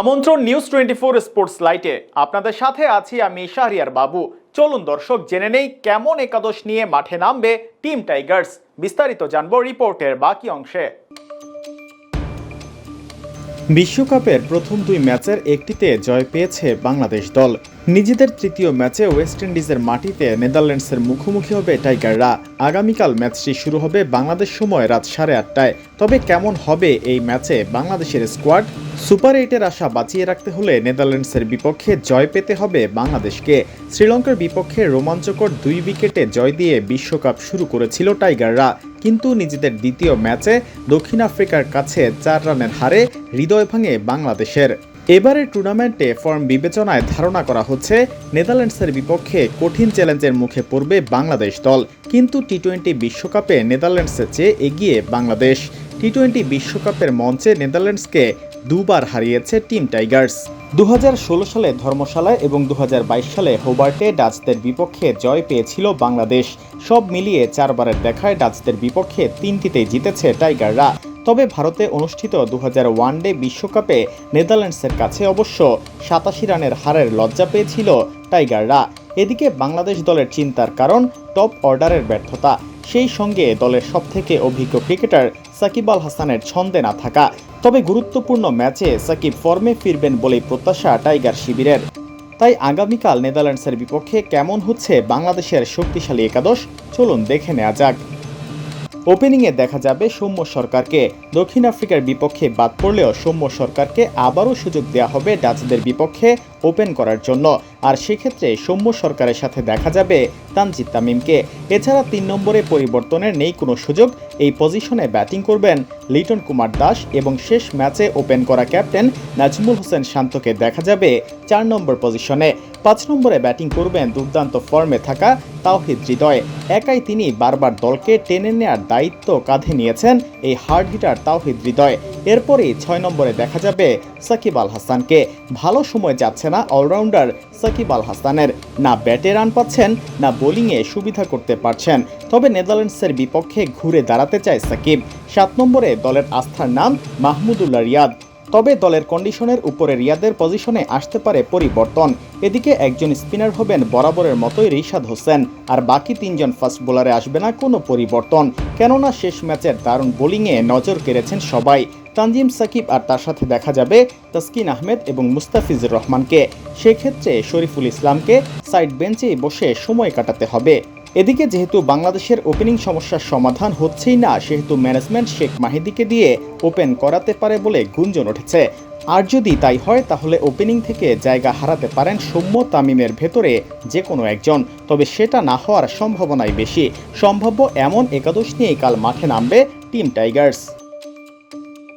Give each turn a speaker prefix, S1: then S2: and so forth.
S1: আমন্ত্রণ news twenty four sports লাইটে আপনাদের সাথে আছি আমি শাহরিয়ার বাবু। চলুন দর্শক, জেনে নেই কেমন একাদশ নিয়ে মাঠে নামবে টিম টাইগার্স বিস্তারিত জানব রিপোর্টের বাকি অংশে। বিশ্বকাপের প্রথম দুই ম্যাচের একটিতে জয় পেয়েছে বাংলাদেশ দল। নিজেদের তৃতীয় ম্যাচে ওয়েস্ট ইন্ডিজের মাটিতে নেদারল্যান্ডসের মুখোমুখি হবে টাইগাররা। আগামীকাল ম্যাচটি শুরু হবে বাংলাদেশ সময় রাত সাড়ে আটটায়। তবে কেমন হবে এই ম্যাচে বাংলাদেশের স্কোয়াড? সুপার এইটের আশা বাঁচিয়ে রাখতে হলে নেদারল্যান্ডসের বিপক্ষে জয় পেতে হবে বাংলাদেশকে। শ্রীলঙ্কার বিপক্ষে রোমাঞ্চকর দুই উইকেটে জয় দিয়ে বিশ্বকাপ শুরু করেছিল টাইগাররা। কিন্তু নিজেদের দ্বিতীয় ম্যাচে দক্ষিণ আফ্রিকার কাছে চার রানের হারে হৃদয় ভাঙে বাংলাদেশের। এবারের টুর্নামেন্টে ফর্ম বিবেচনায় ধারণা করা হচ্ছে, নেদারল্যান্ডসের বিপক্ষে কঠিন চ্যালেঞ্জের মুখে পড়বে বাংলাদেশ দল। কিন্তু টি টোয়েন্টি বিশ্বকাপে নেদারল্যান্ডসের চেয়ে এগিয়ে বাংলাদেশ। টি টোয়েন্টি বিশ্বকাপের মঞ্চে নেদারল্যান্ডসকে দুবার হারিয়েছে টিম টাইগার্স। দু হাজার ষোলো সালে ধর্মশালায় এবং দু হাজার বাইশ সালে হোবার্টে ডাচদের বিপক্ষে জয় পেয়েছিল বাংলাদেশ। সব মিলিয়ে চারবারের দেখায় ডাচদের বিপক্ষে তিনটিতেই জিতেছে টাইগাররা। তবে ভারতে অনুষ্ঠিত দু ওয়ানডে বিশ্বকাপে নেদারল্যান্ডসের কাছে অবশ্য সাতাশি রানের হারের লজ্জা পেয়েছিল টাইগাররা। এদিকে বাংলাদেশ দলের চিন্তার কারণ, টপ অর্ডারের ব্যর্থতা। সেই সঙ্গে দলের সবথেকে অভিজ্ঞ ক্রিকেটার সাকিব আল হাসানের ছন্দে না থাকা। তবে গুরুত্বপূর্ণ ম্যাচে সাকিব ফর্মে ফিরবেন বলেই প্রত্যাশা টাইগার শিবিরের। তাই আগামীকাল নেদারল্যান্ডসের বিপক্ষে কেমন হচ্ছে বাংলাদেশের শক্তিশালী একাদশ? চলুন দেখে নেওয়া যাক। ওপেনিংয়ে দেখা যাবে সৌম্য সরকারকে। দক্ষিণ আফ্রিকার বিপক্ষে বাদ পড়লেও সৌম্য সরকারকে আবারও সুযোগ দেওয়া হবে ডাচদের বিপক্ষে ওপেন করার জন্য। আর সেক্ষেত্রে সৌম্য সরকারের সাথে দেখা যাবে তানজিদ তামিমকে। এছাড়া তিন নম্বরে পরিবর্তনের নেই কোনো সুযোগ। এই পজিশনে ব্যাটিং করবেন লিটন কুমার দাস এবং শেষ ম্যাচে ওপেন করা ক্যাপ্টেন নাজমুল হোসেন শান্তকে দেখা যাবে চার নম্বর পজিশনে। পাঁচ নম্বরে ব্যাটিং করবেন দুর্দান্ত ফর্মে থাকা তাওহিদ হৃদয়। একাই তিনি বারবার দলকে টেনে নেয়ার দায়িত্ব কাঁধে নিয়েছেন এই হার্ড হিটার তাওহিদ হৃদয়। এরপরই ছয় নম্বরে দেখা যাবে সাকিব আল হাসানকে। ভালো সময় যাচ্ছে না অলরাউন্ডার সাকিব আল হাসানের। না ব্যাটে রান পাচ্ছেন, না বোলিংয়ে সুবিধা করতে পারছেন। তবে নেদারল্যান্ডসের বিপক্ষে ঘুরে দাঁড়াতে চায় সাকিব। সাত নম্বরে দলের আস্থার নাম মাহমুদুল্লাহ রিয়াদ। তবে দলের কন্ডিশনের উপরে রিয়াদের পজিশনে আসতে পারে পরিবর্তন। এদিকে একজন স্পিনার হবেন বরাবরের মতোই রিশাদ হোসেন, আর বাকি তিনজন ফাস্ট বোলারে আসবে না কোনো পরিবর্তন। কেননা শেষ ম্যাচের দারুণ বোলিংয়ে নজর কেড়েছেন সবাই। তানজিম সাকিব আর তার সাথে দেখা যাবে তাসকিন আহমেদ এবং মুস্তাফিজুর রহমানকে। সেক্ষেত্রে শরীফুল ইসলামকে সাইড বেঞ্চেই বসে সময় কাটাতে হবে। এদিকে যেহেতু বাংলাদেশের ওপেনিং সমস্যার সমাধান হচ্ছেই না, সেহেতু ম্যানেজমেন্ট শেখ মাহিদিকে দিয়ে ওপেন করাতে পারে বলে গুঞ্জন উঠেছে। আর যদি তাই হয়, তাহলে ওপেনিং থেকে জায়গা হারাতে পারেন সৌম্য তামিমের ভেতরে যে কোনো একজন। তবে সেটা না হওয়ার সম্ভাবনাই বেশি। সম্ভাব্য এমন একাদশ নিয়েই কাল মাঠে নামবে টিম টাইগার্স।